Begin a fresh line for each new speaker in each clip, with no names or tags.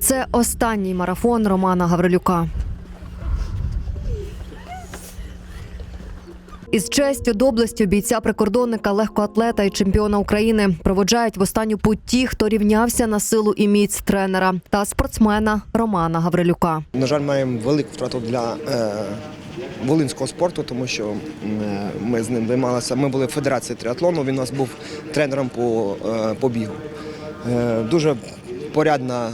Це останній марафон Романа Гаврилюка. Із честю, доблестю бійця прикордонника, легкоатлета і чемпіона України проводжають в останню путь ті, хто рівнявся на силу і міць тренера та спортсмена Романа Гаврилюка.
На жаль, маємо велику втрату для е, волинського спорту, тому що е, ми з ним займалися. Ми були в федерації триатлону. Він у нас був тренером по, е, по бігу. Е, дуже порядна,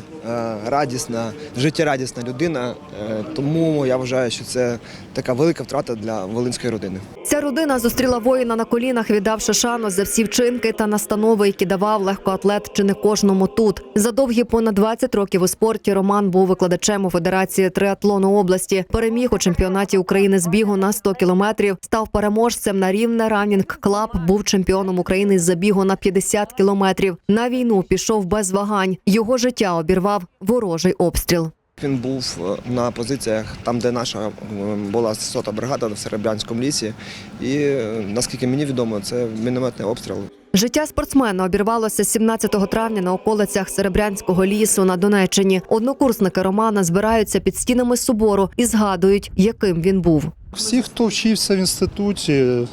радісна, життєрадісна людина. Е, тому я вважаю, що це така велика втрата для волинської родини.
Ця родина зустріла воїна на колінах, віддавши шану за всі вчинки та настанови, які давав легкоатлет чи не кожному тут. За довгі понад 20 років у спорті Роман був викладачем у Федерації триатлону області. Переміг у чемпіонаті України з бігу на 100 кілометрів. Став переможцем на рівне ранінг клаб. Був чемпіоном України з забігу на 50 кілометрів. На війну пішов без вагань. Його життя обірвав ворожий обстріл.
Він був е, на позиціях там, де наша е, була сота бригада в Серебрянському лісі. І е, наскільки мені відомо, це мінометний обстріл.
Життя спортсмена обірвалося 17 травня на околицях Серебрянського лісу на Донеччині. Однокурсники Романа збираються під стінами собору і згадують, яким він був.
Всі, хто вчився в інституті,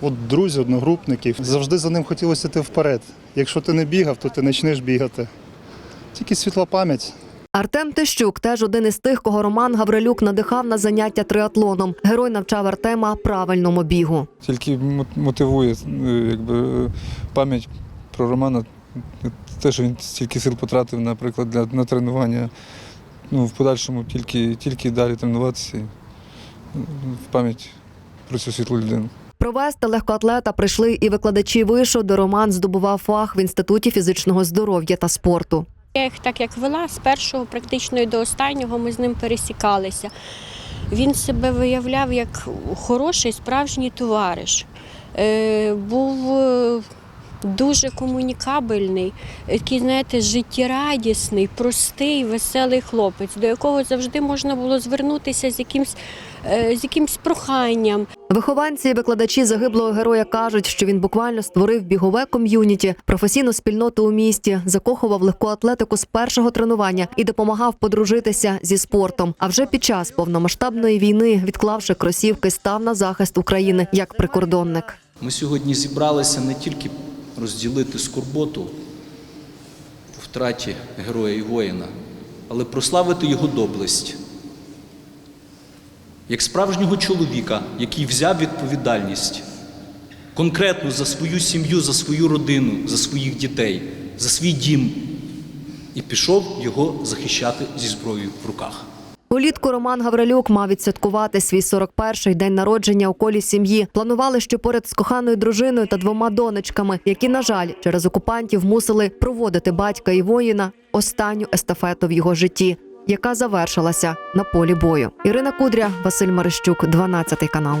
от друзі, одногрупників, завжди за ним хотілося йти вперед. Якщо ти не бігав, то ти почнеш бігати. Тільки світла пам'ять.
Артем Тищук теж один із тих, кого Роман Гаврилюк надихав на заняття триатлоном. Герой навчав Артема правильному бігу.
тільки мо- мотивує е, якби, пам'ять про Романа. Те, що він стільки сил потратив, наприклад, для, на тренування. Ну, в подальшому тільки, тільки далі тренуватися е, в пам'ять про цю світлу людину.
Провести легкоатлета прийшли і викладачі вишу, де Роман здобував фах в інституті фізичного здоров'я та спорту.
Я їх так як вела, з першого практично і до останнього ми з ним пересікалися. Він себе виявляв як хороший справжній товариш. Е, був е, дуже комунікабельний, такий, знаєте, життєрадісний, простий, веселий хлопець, до якого завжди можна було звернутися з якимсь, е, з якимсь проханням.
Вихованці і викладачі загиблого героя кажуть, що він буквально створив бігове ком'юніті, професійну спільноту у місті, закохував легку атлетику з першого тренування і допомагав подружитися зі спортом. А вже під час повномасштабної війни, відклавши кросівки, став на захист України як прикордонник.
Ми сьогодні зібралися не тільки розділити скорботу втраті героя і воїна, але прославити його доблесть. Як справжнього чоловіка, який взяв відповідальність конкретно за свою сім'ю, за свою родину, за своїх дітей, за свій дім, і пішов його захищати зі зброєю в руках.
Улітку Роман Гаврилюк мав відсвяткувати свій 41-й день народження у колі сім'ї. Планували, що поряд з коханою дружиною та двома донечками, які, на жаль, через окупантів мусили проводити батька і воїна останню естафету в його житті, яка завершилася на полі бою. Ірина Кудря, Василь Марищук, 12 канал.